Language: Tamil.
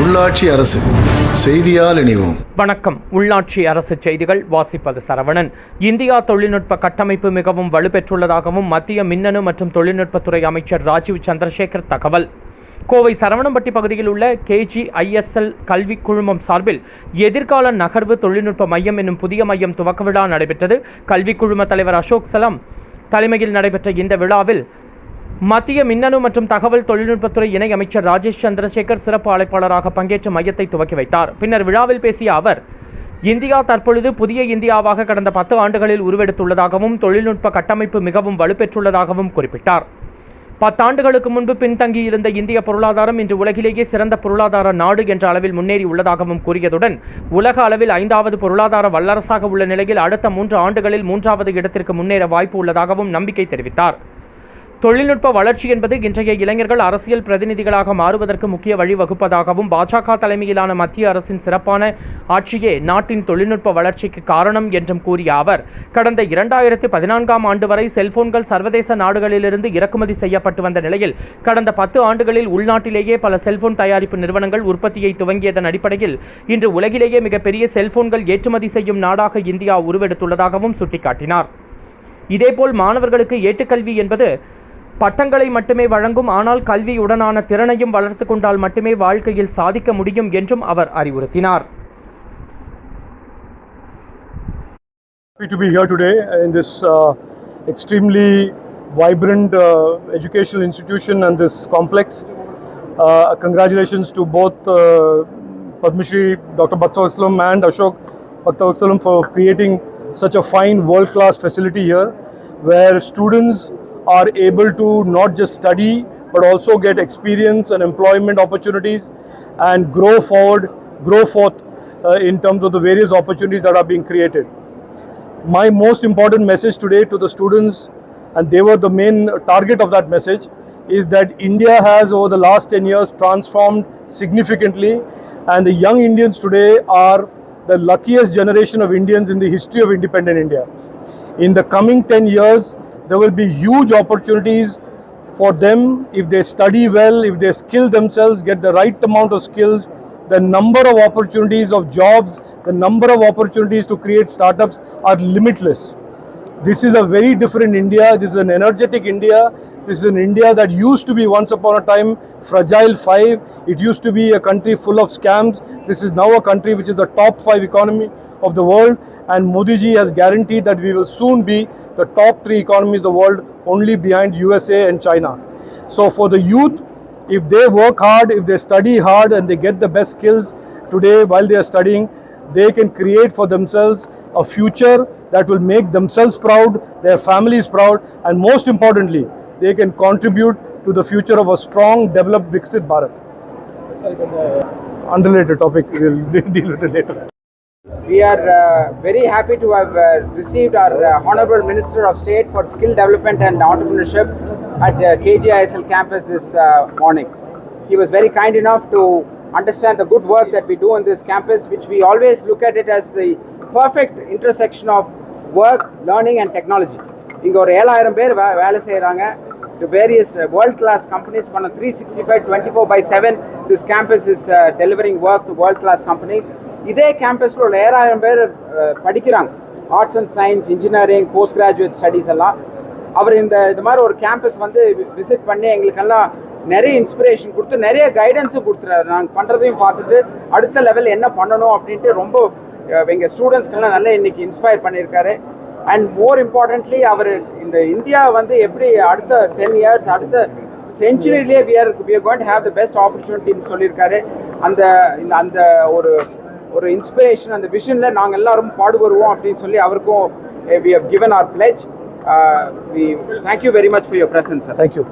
உள்ளாட்சி அரசு செய்தியால் இணைவோம். வணக்கம். உள்ளாட்சி அரசு செய்திகள் வாசிப்பது சரவணன். இந்தியா தொழில்நுட்ப கட்டமைப்பு மிகவும் வலுப்பெற்றுள்ளதாகவும் மத்திய மின்னணு மற்றும் தொழில்நுட்பத்துறை அமைச்சர் ராஜீவ் சந்திரசேகர் தகவல். கோவை சரவணம்பட்டி பகுதியில் உள்ள கேஜி ஐஎஸ்எல் கல்வி குழுமம் சார்பில் எதிர்கால நகர்வு தொழில்நுட்ப மையம் என்னும் புதிய மையம் துவக்க விழா நடைபெற்றது. கல்வி குழும தலைவர் அசோக் சலாம் தலைமையில் நடைபெற்ற இந்த விழாவில் மத்திய மின்னணு மற்றும் தகவல் தொழில்நுட்பத்துறை இணை அமைச்சர் ராஜேஷ் சந்திரசேகர் சிறப்பு அழைப்பாளராக பங்கேற்று மையத்தை துவக்கி வைத்தார். பின்னர் விழாவில் பேசிய அவர் இந்தியா தற்பொழுது புதிய இந்தியாவாக கடந்த பத்து ஆண்டுகளில் உருவெடுத்துள்ளதாகவும் தொழில்நுட்ப கட்டமைப்பு மிகவும் வலுப்பெற்றுள்ளதாகவும் குறிப்பிட்டார். பத்தாண்டுகளுக்கு முன்பு பின்தங்கியிருந்த இந்திய பொருளாதாரம் இன்று உலகிலேயே சிறந்த பொருளாதார நாடு என்ற அளவில் முன்னேறி உள்ளதாகவும் கூறியதுடன் உலக அளவில் ஐந்தாவது பொருளாதார வல்லரசாக உள்ள நிலையில் அடுத்த மூன்று ஆண்டுகளில் மூன்றாவது இடத்திற்கு முன்னேற வாய்ப்பு உள்ளதாகவும் நம்பிக்கை தெரிவித்தார். தொழில்நுட்ப வளர்ச்சி என்பது இன்றைய இளைஞர்கள் அரசியல் பிரதிநிதிகளாக மாறுவதற்கு முக்கிய வழிவகுப்பதாகவும் பாஜக தலைமையிலான மத்திய அரசின் சிறப்பான ஆட்சியே நாட்டின் தொழில்நுட்ப வளர்ச்சிக்கு காரணம் என்றும் கூறிய அவர் கடந்த இரண்டாயிரத்து பதினான்காம் ஆண்டு வரை செல்போன்கள் சர்வதேச நாடுகளிலிருந்து இறக்குமதி செய்யப்பட்டு வந்த நிலையில் கடந்த பத்து ஆண்டுகளில் உள்நாட்டிலேயே பல செல்போன் தயாரிப்பு நிறுவனங்கள் உற்பத்தியை துவங்கியதன் அடிப்படையில் இன்று உலகிலேயே மிகப்பெரிய செல்போன்கள் ஏற்றுமதி செய்யும் நாடாக இந்தியா உருவெடுத்துள்ளதாகவும் சுட்டிக்காட்டினார். இதேபோல் மாணவர்களுக்கு ஏட்டுக்கல்வி என்பது பட்டங்களை மட்டுமே வழங்கும் ஆனால் கல்வியுடனான திறனையும் வளர்த்து கொண்டால் மட்டுமே வாழ்க்கையில் சாதிக்க முடியும் என்றும் அவர் அறிவுறுத்தினார் happy to be here today in this uh, extremely vibrant uh, educational institution and this complex. Uh, congratulations to both uh, Padma Shri Dr. Bhaktavaxalam and Ashok Bhaktavaxalam for creating such a fine world-class facility here where students are able to not just study but also get experience and employment opportunities and grow forward, grow forth uh, in terms of the various opportunities that are being created my most important message today to the students, and they were the main target of that message, is that India has over the last 10 years transformed significantly, and the young Indians today are the luckiest generation of Indians in the history of independent India. In the coming 10 years, there will be huge opportunities for them if they study well, if they skill themselves, get the right amount of skills, the number of opportunities of jobs, the number of opportunities to create startups are limitless. This is a very different India. This is an energetic India. This is an India that used to be once upon a time fragile five. It used to be a country full of scams. This is now a country which is the top five economy of the world. And Modi ji has guaranteed that we will soon be the top three economies of the world, only behind USA and China. So for the youth, if they work hard, if they study hard, and they get the best skills today while they are studying, they can create for themselves a future that will make themselves proud, their families proud, and most importantly, they can contribute to the future of a strong, developed, Viksit Bharat. Uh, Unrelated topic, we'll deal with it later. We are uh, very happy to have uh, received our uh, Honorable Minister of State for Skill Development and Entrepreneurship at uh, KGISL campus this uh, morning. He was very kind enough to understand the good work that we do on this campus, which we always look at it as the perfect intersection of work, learning and technology. இங்கே ஒரு ஏழாயிரம் பேர் வே வேலை செய்கிறாங்க வேரியஸ் வேர்ல்ட் கிளாஸ் கம்பெனிஸ் பண்ண three sixty five twenty four by seven this campus is delivering work to world class companies இதே கேம்பஸில் உள்ள ஏழாயிரம் பேர் படிக்கிறாங்க. Arts and science engineering post graduate studies எல்லாம். அவர் இந்த இது மாதிரி ஒரு கேம்பஸ் வந்து விசிட் பண்ணி எங்களுக்கெல்லாம் நிறைய இன்ஸ்பிரேஷன் கொடுத்து நிறைய கைடன்ஸும் கொடுத்துறாரு. நாங்கள் பண்ணுறதையும் பார்த்துட்டு அடுத்த லெவல் என்ன பண்ணணும் அப்படின்ட்டு ரொம்ப எங்கள் ஸ்டூடெண்ட்ஸ்க்கெல்லாம் நல்லா இன்னைக்கு இன்ஸ்பயர் பண்ணியிருக்காரு. அண்ட் மோர் இம்பார்ட்டன்ட்லி அவர் இந்த இந்தியா வந்து எப்படி அடுத்த டென் இயர்ஸ் அடுத்த செஞ்சுரியிலே we are we are going have the best ஆப்பர்ச்சுனிட்டின்னு சொல்லியிருக்காரு. அந்த இந்த அந்த ஒரு ஒரு இன்ஸ்பிரேஷன் அந்த விஷனில் நாங்கள் எல்லாரும் பாடுபடுவோம் அப்படின்னு சொல்லி அவருக்கும் we have given our pledge we thank you very much for your presence sir thank you.